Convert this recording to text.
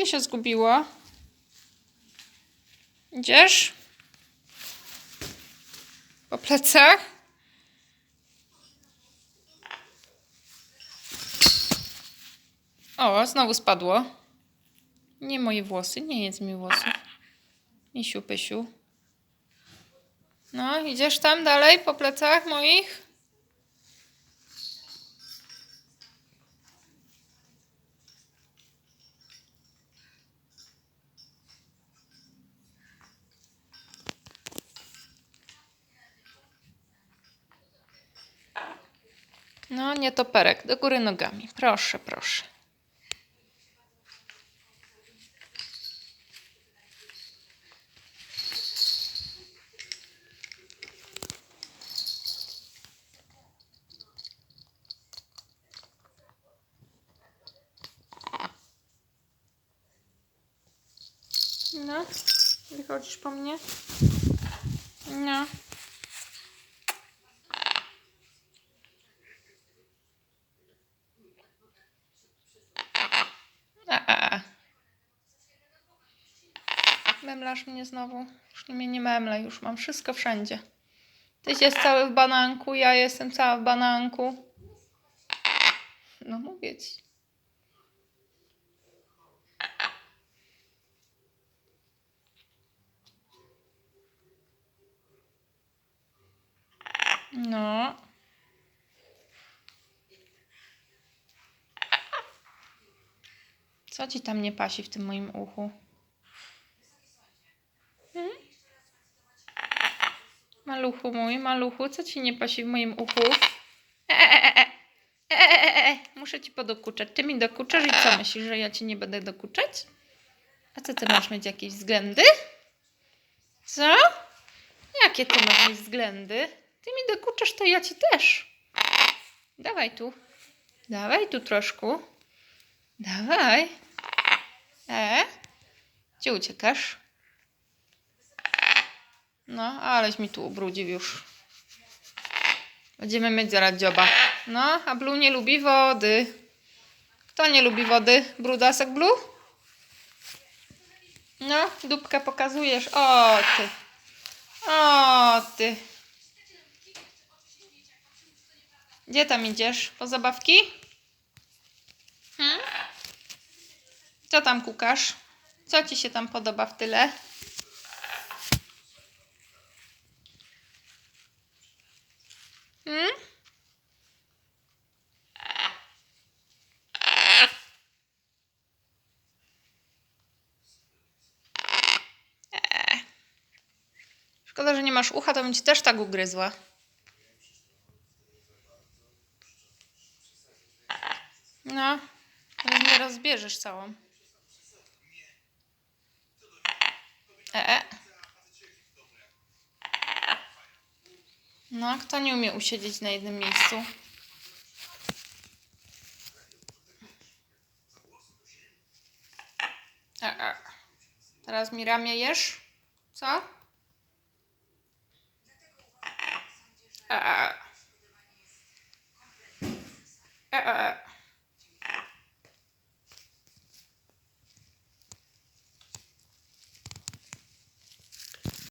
Gdzie się zgubiło? Idziesz? Po plecach? O, znowu spadło. Nie moje włosy, nie jedz mi włosów. Misiu, pysiu. No, idziesz tam dalej po plecach moich? No, nie toperek, do góry nogami. Proszę, proszę. No, wychodzisz po mnie? No. A, a, a. Memlasz mnie znowu. Już nie mnie nie memle, już mam wszystko wszędzie. Tyś jest cały w bananku, ja jestem cała w bananku. No mówię ci. No. Co ci tam nie pasi w tym moim uchu? Maluchu mój, maluchu, co ci nie pasi w moim uchu? E, e, e, e. E, e, e, e. Muszę ci podokuczać. Ty mi dokuczasz i co myślisz, że ja ci nie będę dokuczać? A co ty masz mieć jakieś względy? Co? Jakie ty masz mieć względy? Ty mi dokuczasz, to ja ci też. Dawaj tu. Dawaj tu troszkę. Dawaj. E? Gdzie uciekasz? No, aleś mi tu ubrudził już. Będziemy mieć zaraz dzioba. No, a Blue nie lubi wody. Kto nie lubi wody? Brudasek Blue? No, dupkę pokazujesz. O, ty. O, ty. Gdzie tam idziesz? Po zabawki? Hmm? Co tam kukasz? Co ci się tam podoba w tyle? Hmm? Eee. Szkoda, że nie masz ucha, to bym ci też tak ugryzła. No, ale nie rozbierzesz całą. E, e. No, kto nie umie usiedzieć na jednym miejscu? E, e. Teraz mi ramię jesz? Co? E, e.